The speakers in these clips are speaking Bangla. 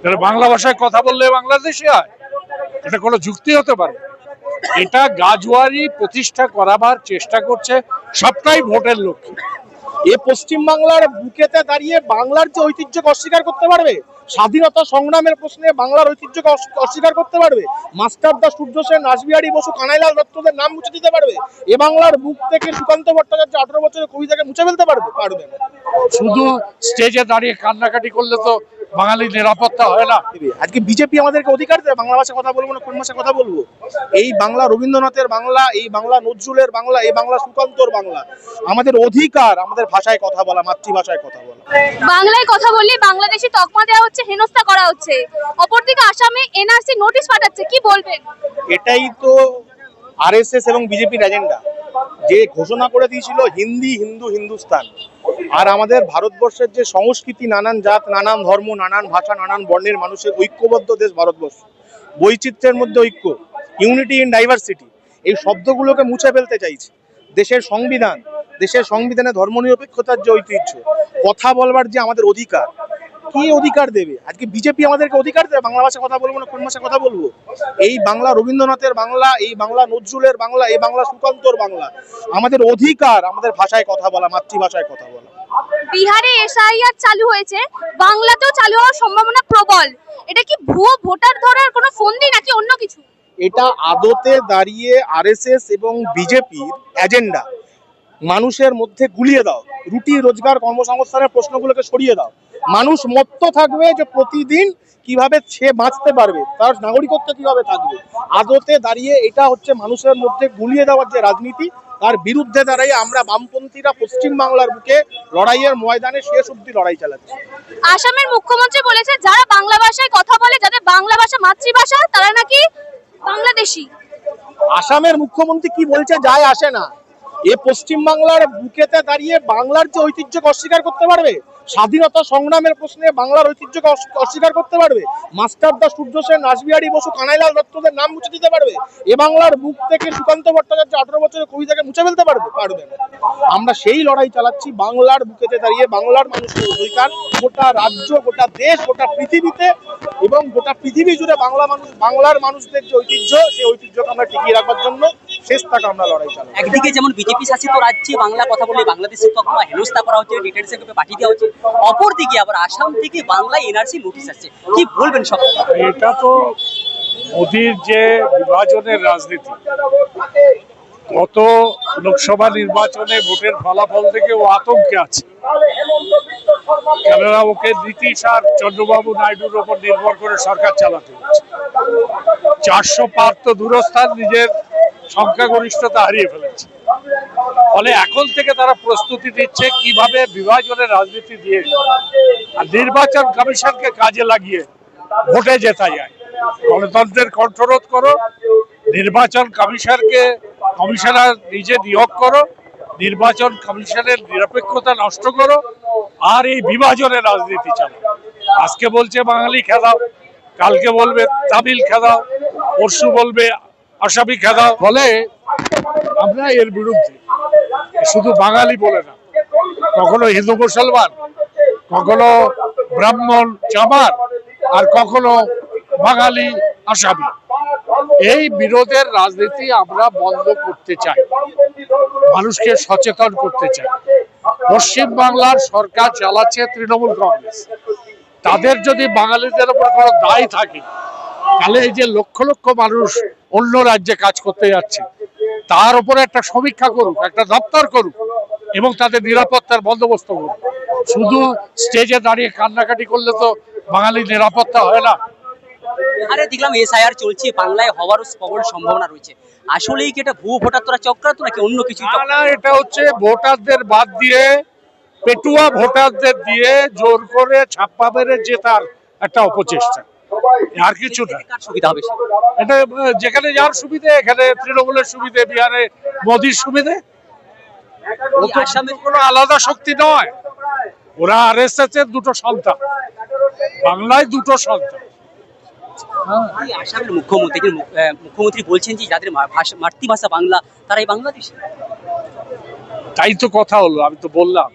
তাহলে বাংলা ভাষায় কথা বললে বাংলাদেশি হয়? এটা কোনো যুক্তি হতে পারে? এটা গাজওয়ারি প্রতিষ্ঠা করাবার চেষ্টা করছে সবটাই ভোটের লক্ষ্যে এ পশ্চিম বাংলার বুকেতে দাঁড়িয়ে বাংলার যে ঐতিহ্যকে অস্বীকার করতে পারবে, স্বাধীনতা সংগ্রামের প্রশ্নে বাংলার ঐতিহ্যকে অস্বীকার করতে পারবে, মাস্টার দা সূর্য সেন, রাসবিহারী বসু, কানাইলাল দত্তদের নাম মুছে দিতে পারবে, এ বাংলার বুক থেকে সুকান্ত ভট্টাচার্য আঠারো বছরের কবিতাকে মুছে ফেলতে পারবে পারবে শুধু স্টেজে দাঁড়িয়ে কান্নাকাটি করলে তো বাঙালি নিরাপত্তা হয় না। আজকে বিজেপি আমাদেরকে অধিকার দেয় বাংলা ভাষায় কথা বলব না কোন ভাষায় কথা বলব? এই বাংলা রবীন্দ্রনাথের বাংলা এই বাংলা নজরুলের বাংলা এই বাংলা সুকান্তর বাংলা আমাদের অধিকার আমাদের ভাষায় কথা বলা মাতৃভাষায় কথা বলা। বাংলায় কথা বললে বাংলাদেশি তকমা দেওয়া হচ্ছে হেনস্থা করা হচ্ছে। অপরদিকে আসামে এনআরসি নোটিশ পাঠাচ্ছে কি বলবেন? এটাই তো আরএসএস এবং বিজেপির এজেন্ডা। যে ঘোষণা করে দিয়েছিল হিন্দি, হিন্দু, হিন্দুস্তান। আর আমাদের ভারতবর্ষের যে সংস্কৃতি, নানান জাত, নানান ধর্ম, নানান ভাষা, নানান বর্ণের মানুষের ঐক্যবদ্ধ দেশ ভারতবর্ষ। বৈচিত্র্যের মধ্যে ঐক্য, ইউনিটি ইন ডাইভার্সিটি, এই শব্দগুলোকে মুছে ফেলতে চাইছে। দেশের সংবিধান, দেশের সংবিধানে ধর্মনিরপেক্ষতার যে ঐতিহ্য, কথা বলবার যে আমাদের অধিকার কি অধিকার দেবে? আজকে বিজেপি আমাদেরকে অধিকার দেবে? বাংলা ভাষায় কথা বলব না কোন ভাষায় কথা বলব? এই বাংলা রবীন্দ্রনাথের বাংলা এই বাংলা নজরুলের বাংলা এই বাংলা সুকান্তর বাংলা আমাদের অধিকার আমাদের ভাষায় কথা বলা মাতৃভাষায় কথা বলা। বিহারে এসআইআর চালু হয়েছে বাংলাতেও চালু হওয়ার সম্ভাবনা প্রবল। এটা কি ভুয়ো ভোটার ধরার কোনো ফন্দি নাকি অন্য কিছু? এটা আদতে দাঁড়িয়ে আরএসএস এবং বিজেপির এজেন্ডা। মানুষের মধ্যে গুলিয়ে দাও। রুটি রোজগার কর্মসংস্থানের প্রশ্নগুলোকে সরিয়ে দাও। মানুষ মত্ত থাকবে যে প্রতিদিন কীভাবে সে বাঁচতে পারবে তার নাগরিকত্ব কীভাবে থাকবে। আদতে দাঁড়িয়ে এটা হচ্ছে মানুষের মধ্যে গুলিয়ে দেওয়ার যে রাজনীতি তার বিরুদ্ধে দাঁড়িয়ে আমরা বামপন্থীরা পশ্চিম বাংলার বুকে লড়াইয়ের ময়দানে শেষ অব্দি লড়াই চালাচ্ছি। আসামের মুখ্যমন্ত্রী বলেছে যারা বাংলা ভাষায় কথা বলে যাদের বাংলা ভাষা মাতৃভাষা তারা নাকি বাংলাদেশি। আসামের মুখ্যমন্ত্রী কি বলছে যায় আসে না। এ পশ্চিম বাংলার বুকেতে দাঁড়িয়ে বাংলার যে ঐতিহ্যকে অস্বীকার করতে পারবে, স্বাধীনতা সংগ্রামের প্রশ্নে বাংলার ঐতিহ্যকে অস- অস্বীকার করতে পারবে, মাস্টার দা সূর্য সেন, রাসবিহারী বসু, কানাইলাল দত্তদের নাম মুছে দিতে পারবে, এ বাংলার বুক থেকে সুকান্ত ভট্টাচার্য আঠারো বছরের কবিতাকে মুছে ফেলতে পারবে পারবে আমরা সেই লড়াই চালাচ্ছি, বাংলার বুকেতে দাঁড়িয়ে বাংলার মানুষের অধিকার গোটা রাজ্য, গোটা দেশ, গোটা পৃথিবীতে এবং গোটা পৃথিবী জুড়ে বাংলা মানুষ, বাংলার মানুষদের যে ঐতিহ্য, সেই ঐতিহ্যকে আমরা টিকিয়ে রাখার জন্য শেষ তাকে আমরা লড়াই চালাই একদিকে যেমন বিজেপি শাসিত রাজ্যে বাংলা কথা বলে বাংলাদেশের তকমা হেনস্থা করা হচ্ছে ডিটেলস এর পাঠিয়ে দেওয়া হচ্ছে। অপরদিকে আবার আসাম থেকে বাংলায় এনআরসি নোটিশ আসছে। কি বলবেন সব? এটা তো মোদির যে বিভাজনের রাজনীতি গত লোকসভা নির্বাচনে ভোটের ফলাফল থেকে ও আতঙ্কে আছে। কেননা ওকে নীতিশ আর চন্দ্রবাবু নাইডুর ওপর নির্ভর করে সরকার চালাতে হচ্ছে। চারশো পার তো দূরস্থান নিজের সংখ্যাগরিষ্ঠতা হারিয়ে ফেলেছে। ফলে এখন থেকে তারা প্রস্তুতি দিচ্ছে কীভাবে বিভাজনের রাজনীতি দিয়ে আর নির্বাচন কমিশনকে কাজে লাগিয়ে ভোটে জেতা যায়। গণতন্ত্রের কণ্ঠরোধ করো, নির্বাচন কমিশনকে, কমিশনার নিজে নিয়োগ করো, নির্বাচন কমিশনের নিরপেক্ষতা নষ্ট করো, আর এই বিভাজনের রাজনীতি চালাও। আজকে বলছে বাঙালি খেলাও কালকে বলবে তামিল খেলাও পরশু বলবে আসামি খেলাও ফলে আমরা এর বিরুদ্ধে শুধু বাঙালি বলে না, কখনো হিন্দু মুসলমান, কখনো ব্রাহ্মণ চামার আর কখনো বাঙালি আসামি এই বিরোধের রাজনীতি আমরা বন্ধ করতে চাই, মানুষকে সচেতন করতে চাই। পশ্চিম বাংলার সরকার চালাচ্ছে তৃণমূল কংগ্রেস। তাদের যদি বাঙালিদের উপর কোনো দায় থাকে, তাহলে এই যে লক্ষ লক্ষ মানুষ অন্য রাজ্যে কাজ করতে যাচ্ছে। তার উপরে একটা সমীক্ষা করুক একটা দপ্তর করুক এবং তাদের নিরাপত্তার বন্দোবস্ত করুক। শুধু স্টেজে দাঁড়িয়ে কান্নাকাটি করলে তো বাঙালি নিরাপত্তা হয় না। আরে দেখলাম এসআইআর চলছে বাংলায় হওয়ারও প্রবল সম্ভাবনা রয়েছে। আসলেই কি এটা ভুয়ো ভোটার তোরা চক্রান্ত নাকি অন্য কিছু না এটা হচ্ছে ভোটারদের বাদ দিয়ে পেটুয়া ভোটারদের দিয়ে জোর করে ছাপ্পা মেরে জেতার একটা অপচেষ্টা। আর কিছু না। সুবিধা হবে? এটা যেখানে যার সুবিধে এখানে তৃণমূলের সুবিধে বিহারে মোদির সুবিধে। কোনো আলাদা শক্তি নয়। ওরা আর এস এর দুটো সন্তান। বাংলায় দুটো সন্তান। আসামের মুখ্যমন্ত্রী বলছেন যে যাদের ভাষা- মাতৃভাষা বাংলা তারাই বাংলাদেশি? তাই তো কথা হলো আমি তো বললাম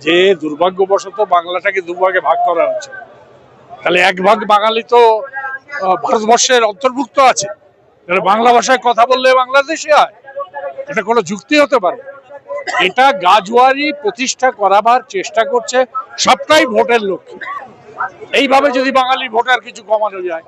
যে দুর্ভাগ্যবশত বাংলাটাকে দুভাগে ভাগ করা হচ্ছে। তাহলে এক ভাগ বাঙালি তো ভারতবর্ষের অন্তর্ভুক্ত আছে। তাহলে বাংলা ভাষায় কথা বললে বাংলাদেশি হয়? এটা কোনো যুক্তি হতে পারে? এটা গাজুয়ারি প্রতিষ্ঠা করাবার চেষ্টা করছে সবটাই ভোটের লক্ষ্যে। এইভাবে যদি বাঙালি ভোটার কিছু কমানো যায়।